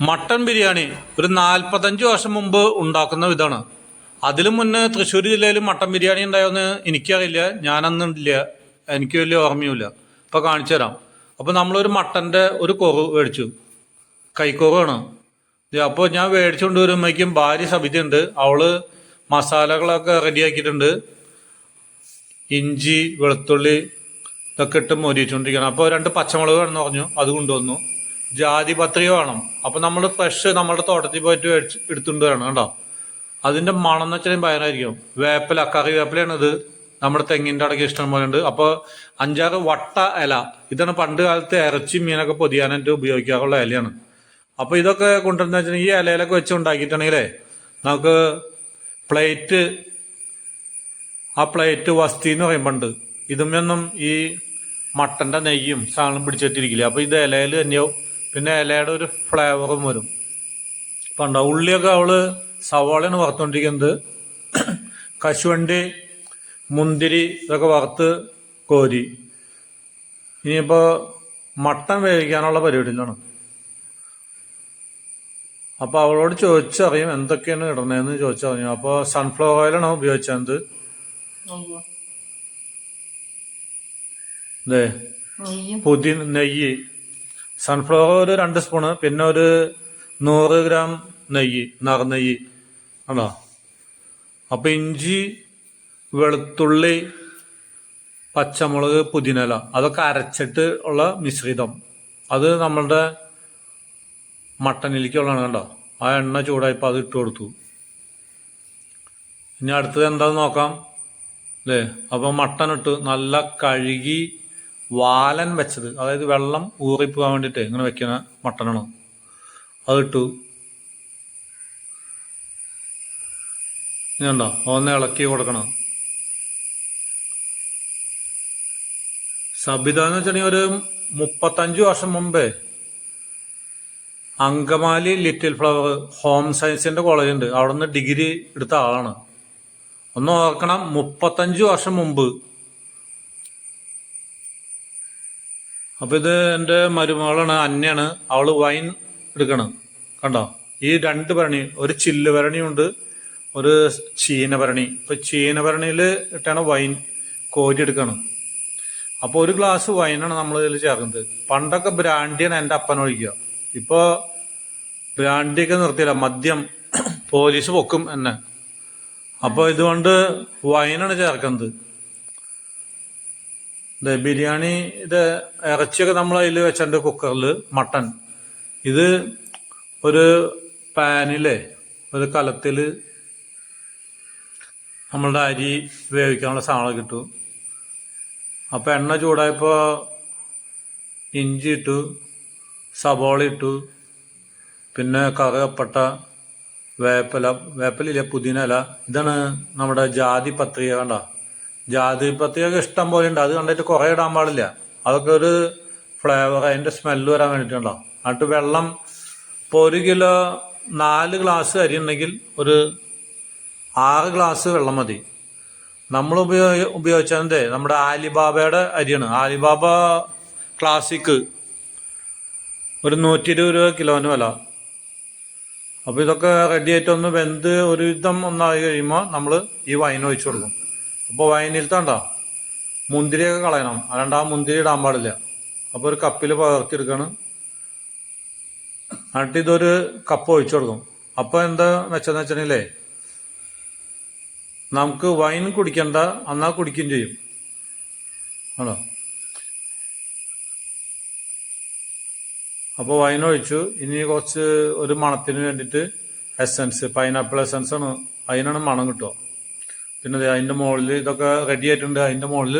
Mutton biryani ഒരു നാൽപ്പത്തഞ്ച് വർഷം മുമ്പ് ഉണ്ടാക്കുന്ന ഇതാണ്. അതിലും മുന്നേ തൃശ്ശൂർ ജില്ലയിൽ മട്ടൻ ബിരിയാണി ഉണ്ടായോന്ന് എനിക്കറിയില്ല. ഞാനന്നില്ല എനിക്ക് വലിയ ഓർമ്മയുമില്ല. അപ്പോൾ കാണിച്ചു തരാം. അപ്പോൾ നമ്മളൊരു മട്ടന്റെ ഒരു കുറവ് മേടിച്ചു. കൈക്കുറവാണ് അപ്പോൾ ഞാൻ മേടിച്ചുകൊണ്ട് വരുമ്പോഴേക്കും ഭാര്യ സബിതയുണ്ട്. അവൾ മസാലകളൊക്കെ റെഡിയാക്കിയിട്ടുണ്ട്. ഇഞ്ചി വെളുത്തുള്ളി ഇതൊക്കെ ഇട്ട് മൊരിച്ചുകൊണ്ടിരിക്കണം അപ്പോൾ രണ്ട് പച്ചമുളക് വേണമെന്ന് പറഞ്ഞു. അത് കൊണ്ടുവന്നു. ജാതി പത്രിക വേണം. അപ്പോൾ നമ്മൾ ഫ്രഷ് നമ്മുടെ തോട്ടത്തിൽ പോയിട്ട് എടുത്തുകൊണ്ട് വരണം കേട്ടോ. അതിന്റെ മണം എന്ന് വെച്ചാൽ ഭയങ്കരമായിരിക്കും. വേപ്പില കറി വേപ്പിലയാണ് ഇത് നമ്മുടെ തെങ്ങിന്റെ അടക്കം ഇഷ്ടം പോലെ ഉണ്ട്. അപ്പോൾ അഞ്ചാറ് വട്ട ഇല. ഇതാണ് പണ്ട് കാലത്ത് ഇറച്ചി മീനൊക്കെ പൊതിയാനായിട്ട് ഉപയോഗിക്കാറുള്ള ഇലയാണ്. അപ്പോൾ ഇതൊക്കെ കൊണ്ടുവരുന്ന വെച്ചാൽ ഈ ഇലയിലൊക്കെ വെച്ച് ഉണ്ടാക്കിയിട്ടുണ്ടെങ്കിലേ നമുക്ക് പ്ലേറ്റ് ആ പ്ലേറ്റ് വസ്തി എന്ന് പറയും പണ്ട്. ഇതുമൊന്നും ഈ മട്ടന്റെ നെയ്യും സാധനം പിടിച്ചിട്ടിരിക്കില്ല അപ്പൊ ഇത് ഇലയിൽ തന്നെയാവും. പിന്നെ ഇലയുടെ ഒരു ഫ്ലേവറും വരും. പണ്ട ഉള്ളിയൊക്കെ അവൾ സവാളയാണ് വറുത്തോണ്ടിരിക്കുന്നത്. കശുവണ്ടി മുന്തിരി ഇതൊക്കെ വറുത്ത് കോരി. ഇനിയിപ്പോ മട്ടൻ വേവിക്കാനുള്ള പരിപാടിയിലാണ്. അപ്പൊ അവളോട് ചോദിച്ചറിയും എന്തൊക്കെയാണ് ഇടണേന്ന് ചോദിച്ചറിഞ്ഞു അപ്പൊ സൺഫ്ലവർ ഓയിലാണ് ഉപയോഗിച്ചത്. പുതിയ നെയ്യ്. സൺഫ്ലവർ ഒരു രണ്ട് സ്പൂണ് പിന്നെ ഒരു നൂറ് ഗ്രാം നെയ്യ് നറുനെയ്യ് ആണോ? അപ്പൊ ഇഞ്ചി വെളുത്തുള്ളി പച്ചമുളക് പുതിനല അതൊക്കെ അരച്ചിട്ട് ഉള്ള മിശ്രിതം. അത് നമ്മളുടെ മട്ടനിലേക്കുള്ളതാണ് കണ്ടോ? ആ എണ്ണ ചൂടായപ്പോൾ അത് ഇട്ട് കൊടുത്തു. ഇനി അടുത്തത് എന്താന്ന് നോക്കാം. അല്ലേ അപ്പൊ മട്ടൻ ഇട്ട് നല്ല കഴുകി വാലൻ വെച്ചത്. അതായത് വെള്ളം ഊറിപ്പോകാൻ വേണ്ടിയിട്ട് ഇങ്ങനെ വെക്കുന്ന മട്ടനാണ്. അത് ഇട്ടു. ഇതുണ്ടോ ഒന്ന് ഇളക്കി കൊടുക്കണം. സബിത എന്ന് വെച്ചിട്ടുണ്ടെങ്കിൽ ഒരു മുപ്പത്തഞ്ചു വർഷം മുമ്പേ അങ്കമാലി ലിറ്റിൽ ഫ്ലവർ ഹോം സയൻസിന്റെ കോളേജ് ഉണ്ട്. അവിടെ നിന്ന് ഡിഗ്രി എടുത്ത ആളാണ്. ഒന്ന് ഓർക്കണം മുപ്പത്തഞ്ചു വർഷം മുമ്പ് അപ്പൊ ഇത് എന്റെ മരുമകളാണ് അന്യാണ് അവൾ വൈൻ എടുക്കണം. കണ്ടോ? ഈ രണ്ട് ഭരണി ഒരു ചില്ല് ഭരണിയുണ്ട് ഒരു ചീന ഭരണി. ഇപ്പൊ ചീന ഭരണിയിൽ ഇട്ടാണ് വൈൻ കോരി എടുക്കണം. അപ്പൊ ഒരു ഗ്ലാസ് വൈനാണ് നമ്മൾ ഇതിൽ ചേർക്കുന്നത്. പണ്ടൊക്കെ ബ്രാൻഡിയാണ് എന്റെ അപ്പൻ ഒഴിക്കുക. ഇപ്പൊ ബ്രാൻഡിയൊക്കെ നിർത്തിയില്ല മദ്യം പോലീസ് പൊക്കും എന്നെ. അപ്പൊ ഇതുകൊണ്ട് വൈനാണ് ചേർക്കുന്നത്. ബിരിയാണി ഇത് ഇറച്ചിയൊക്കെ നമ്മൾ അതിൽ വെച്ചിട്ടുണ്ട് കുക്കറിൽ മട്ടൺ. ഇത് ഒരു പാനിലെ ഒരു കലത്തിൽ നമ്മളുടെ അരി വേവിക്കാനുള്ള സാധനം കിട്ടും. അപ്പം എണ്ണ ചൂടായപ്പോൾ ഇഞ്ചി ഇട്ടു സബോള ഇട്ടു പിന്നെ കറുകപ്പട്ട വേപ്പില വേപ്പിലില്ല പുതിന ഇല. ഇതാണ് നമ്മുടെ ജാതി പത്രിക കണ്ട? ജാതി പത്രിക ഇഷ്ടം പോലെ ഉണ്ട്. അത് കണ്ടിട്ട് കുറേ ഇടാൻ പാടില്ല. അതൊക്കെ ഒരു ഫ്ലേവർ അതിന്റെ സ്മെല്ല് വരാൻ വേണ്ടിയിട്ടുണ്ടോ? എന്നിട്ട് വെള്ളം ഇപ്പോൾ ഒരു കിലോ നാല് ഗ്ലാസ് അരി ഉണ്ടെങ്കിൽ ഒരു ആറ് ഗ്ലാസ് വെള്ളം മതി. നമ്മൾ ഉപയോഗ ഉപയോഗിച്ചത് നമ്മുടെ ആലിബാബയുടെ അരിയാണ്. ആലിബാബ ക്ലാസിക് ഒരു നൂറ്റി ഇരുപത് രൂപ കിലോന് വില. അപ്പൊ ഇതൊക്കെ റെഡി ആയിട്ട് ഒന്ന് വെന്ത് ഒരുവിധം ഒന്നായി കഴിയുമ്പോൾ നമ്മൾ ഈ വൈൻ ഒഴിച്ചു കൊടുക്കും. അപ്പോൾ വൈനിലത്തണ്ട മുന്തിരിയൊക്കെ കളയണം. അല്ലാണ്ട് ആ മുന്തിരി ഇടാൻ പാടില്ല. അപ്പോൾ ഒരു കപ്പിൽ പകർത്തിയെടുക്കണം. എന്നിട്ട് ഇതൊരു കപ്പ് ഒഴിച്ചു കൊടുക്കും. അപ്പോൾ എന്താ വെച്ചെന്ന് വെച്ചിട്ടുണ്ടെങ്കിലേ നമുക്ക് വൈൻ കുടിക്കണ്ട എന്നാൽ കുടിക്കുകയും ചെയ്യും. ആണോ? അപ്പോൾ വൈൻ ഒഴിച്ചു. ഇനി കുറച്ച് ഒരു മണത്തിന് വേണ്ടിയിട്ട് എസൻസ് പൈനാപ്പിൾ എസൻസ് ആണ്. അതിനാണ് മണം കിട്ടുക. പിന്നെ അതിന്റെ മുകളിൽ ഇതൊക്കെ റെഡി ആയിട്ടുണ്ട്. അതിന്റെ മുകളിൽ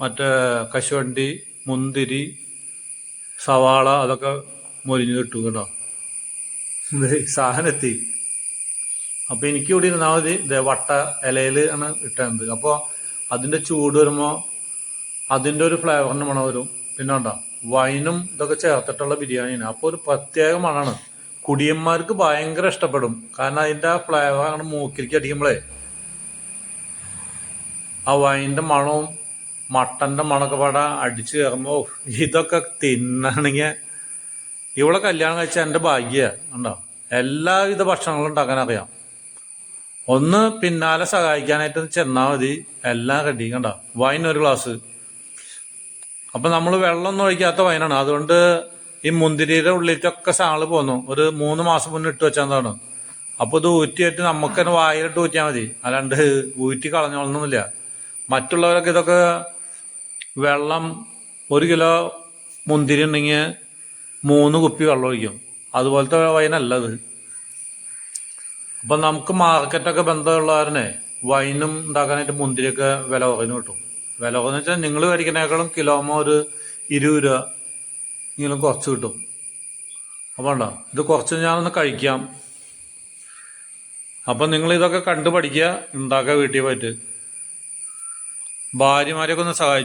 മറ്റേ കശുവണ്ടി മുന്തിരി സവാള അതൊക്കെ മൊരിഞ്ഞ് കിട്ടും. കേട്ടോ സാധനത്തി അപ്പോൾ എനിക്ക് ഇവിടെ ഇരുന്നാൽ മതി. വട്ട ഇലയിൽ ആണ് ഇട്ടത് അപ്പോൾ അതിന്റെ ചൂട് വരുമ്പോൾ അതിന്റെ ഒരു ഫ്ലേവറിന്റെ മണം വരും. പിന്നെ ഉണ്ടോ വൈനും ഇതൊക്കെ ചേർത്തിട്ടുള്ള ബിരിയാണിയാണ് അപ്പോൾ ഒരു പ്രത്യേക മണമാണ് കുടിയന്മാർക്ക് ഭയങ്കര ഇഷ്ടപ്പെടും. കാരണം അതിന്റെ ആ ഫ്ലേവർ ആണ് മൂക്കിലേക്ക് അടിക്കുമ്പോഴേ ആ വൈന്റെ മണവും മട്ടന്റെ മണമൊക്കെ പാടെ അടിച്ചു കയറുമ്പോ ഇതൊക്കെ തിന്നണെങ്കിൽ ഇവിടെ കല്യാണം കഴിച്ച എന്റെ ഭാഗ്യ ഉണ്ടോ എല്ലാവിധ ഭക്ഷണങ്ങളും ഉണ്ടാക്കാൻ അറിയാം. ഒന്ന് പിന്നാലെ സഹായിക്കാനായിട്ട് ചെന്നാൽ മതി എല്ലാം റെഡി കണ്ടോ? വൈൻ ഒരു ഗ്ലാസ് അപ്പൊ നമ്മൾ വെള്ളമൊന്നും ഒഴിക്കാത്ത വൈനാണ് അതുകൊണ്ട് ഈ മുന്തിരിയുടെ ഉള്ളിലേക്കൊക്കെ സാൾ പോന്നു. ഒരു മൂന്ന് മാസം മുന്നേ ഇട്ട് വെച്ചതാണ്. അപ്പോൾ ഇത് ഊറ്റിയിട്ട് നമുക്ക് തന്നെ വായിലിട്ട് ഊറ്റിയാൽ മതി. അല്ലാണ്ട് ഊറ്റി കളഞ്ഞോളണമെന്നില്ല മറ്റുള്ളവരൊക്കെ ഇതൊക്കെ വെള്ളം ഒരു കിലോ മുന്തിരി ഉണ്ടെങ്കിൽ മൂന്ന് കുപ്പി വെള്ളം ഒഴിക്കും. അതുപോലത്തെ വൈനല്ല ഇത് അപ്പം നമുക്ക് മാർക്കറ്റൊക്കെ ബന്ധമുള്ളവരനെ വൈനും ഉണ്ടാക്കാനായിട്ട് മുന്തിരിയൊക്കെ വില കുറഞ്ഞു കിട്ടും. വില കുറഞ്ഞു വെച്ചാൽ നിങ്ങൾ മേടിക്കുന്നേക്കാളും കിലോമോ ഒരു ഇരുപത് രൂപ എങ്കിലും കുറച്ച് കിട്ടും. അപ്പോൾ ഉണ്ടോ ഇത് കുറച്ച് ഞാനൊന്ന് കഴിക്കാം. അപ്പം നിങ്ങൾ ഇതൊക്കെ കണ്ടു പഠിക്കുക ഉണ്ടാക്കുക വീട്ടിൽ പോയിട്ട്. ഭാര്യമാരെയൊക്കെ ഒന്ന് സഹായിച്ചു